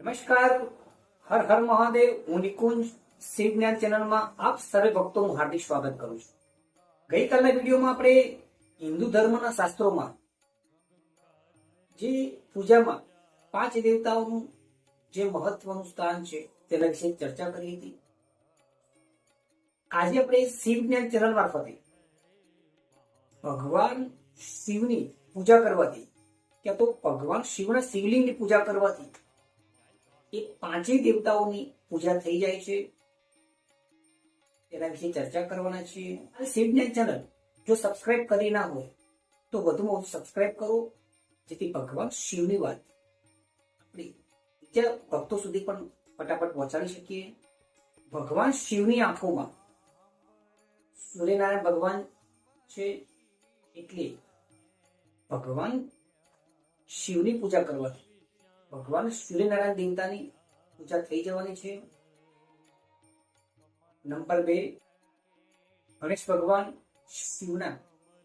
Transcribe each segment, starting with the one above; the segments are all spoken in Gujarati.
નમસ્કાર. હર હર મહાદેવ. હું નિકુંજ શિવ જ્ઞાન ચેનલમાં આપ સર્વે ભક્તોનું હાર્દિક સ્વાગત કરું છું. ગઈકાલના વિડીયોમાં આપણે હિન્દુ ધર્મના શાસ્ત્રોમાં જે પૂજામાં પાંચ દેવતાઓનું જે મહત્વનું સ્થાન છે તેના વિશે ચર્ચા કરી હતી. આજે આપણે શિવ જ્ઞાન ચેનલ મારફતે ભગવાન શિવની પૂજા કરવાથી, ક્યાં તો ભગવાન શિવના શિવલિંગની પૂજા કરવાથી એ પાંચેય દેવતાઓની પૂજા થઈ જાય છે. તેના વિશે ચર્ચા કરવાના છીએ. અને શિવજ્ઞાન ચેનલ જો સબસ્ક્રાઇબ કરી ના હોય, તો વધુમાં વધુ સબસ્ક્રાઇબ કરો. જેથી ભગવાન શિવની વાત આપણે બીજા ભક્તો સુધી પણ ફટાફટ પહોંચાડી શકીએ. ભગવાન શિવની આંખોમાં સૂર્યનારાયણ ભગવાન છે એટલે ભગવાન શિવની પૂજા કરવાથી ભગવાન સૂર્યનારાયણ દેવતાની પૂજા થઈ જવાની છે. નંબર બે, ગણેશ ભગવાન શિવના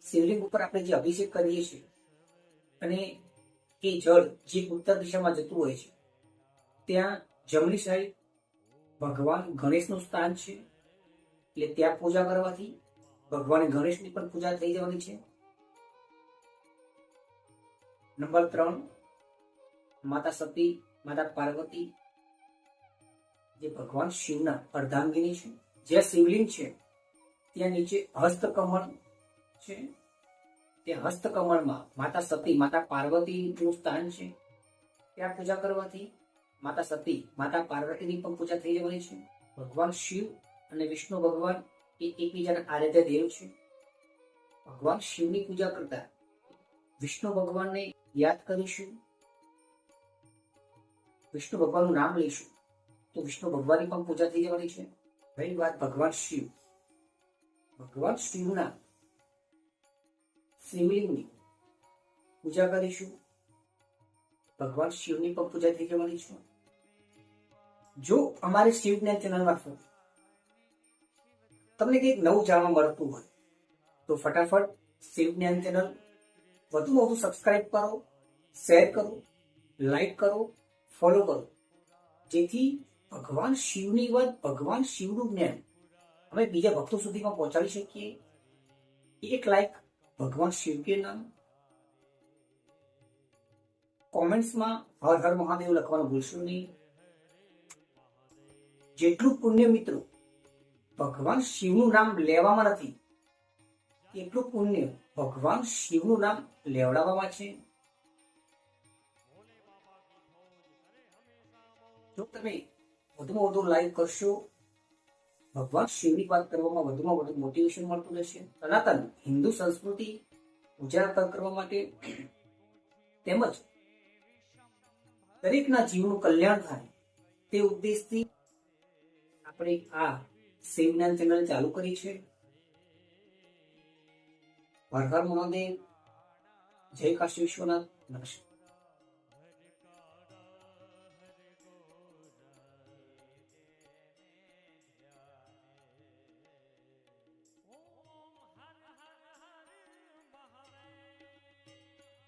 શિવલિંગ ઉપર આપણે જે અભિષેક કરીએ છીએ અને એ જળ જે ઉત્તર દિશામાં જતું હોય છે, ત્યાં જમણી સાઈડ ભગવાન ગણેશનું સ્થાન છે. એટલે ત્યાં પૂજા કરવાથી ભગવાન ગણેશની પણ પૂજા થઈ જવાની છે. નંબર ત્રણ માતા સતી માતા પાર્વતી જે ભગવાન શિવના અર્ધાંગિની છે, જે શિવલિંગ છે, ત્યાં નીચે હસ્તકમળ છે. તે હસ્તકમળમાં માતા સતી માતા પાર્વતીનું સ્થાન છે. ત્યાં પૂજા કરવાથી માતા સતી માતા પાર્વતીની પણ પૂજા થઈ જવાની છે. ભગવાન શિવ અને વિષ્ણુ ભગવાન એ એકબીજાના આરાધ્ય દેવ છે. ભગવાન શિવની પૂજા કરતા વિષ્ણુ ભગવાનને યાદ કરીશું. વિષ્ણુ ભગવાનનું નામ લઈશું. તો વિષ્ણુ ભગવાનની પણ પૂજા થઈ જવાની છે. રહી વાત ભગવાન શિવ. ભગવાન શિવના શિવલિંગની પૂજા કરીશું. ભગવાન શિવની પણ પૂજા થઈ જવાની છે. જો અમારે શિવ જ્ઞાન ચેનલ મારફત તમને કંઈક નવું જાણવા મળતું હોય, તો ફટાફટ શિવ જ્ઞાન ચેનલ વધુ વધુ સબસ્ક્રાઇબ કરો શેર કરો લાઈક કરો ફોલો કરો. જેથી ભગવાન શિવની વાત ભગવાન શિવનું જ્ઞાન. અમે બીજા ભક્તો સુધીમાં પહોંચાડી શકીએ. એક લાઈક ભગવાન શિવ કે નામ. કોમેન્ટ્સમાં હર હર મહાદેવ લખવાનું ભૂલશો નહીં. જેટલું પુણ્ય મિત્રો ભગવાન શિવનું નામ લેવામાં નથી, એટલું પુણ્ય ભગવાન શિવનું નામ લેવડાવવામાં છે. જો તમે વધુમાં વધુ લાઈક કરશો, ભગવાન શિવની વાત કરવામાં વધુમાં વધુ મોટિવેશન મળતું રહેશે. સનાતન હિન્દુ સંસ્કૃતિ ઉજાગર કરવા માટે તેમજ દરેકના જીવનું કલ્યાણ થાય તે ઉદ્દેશથી આપણે આ શિવજ્ઞાન ચેનલ ચાલુ કરી છે. હર હર મહાદેવ, જય કાશી વિશ્વનાથ, નમસ્કાર.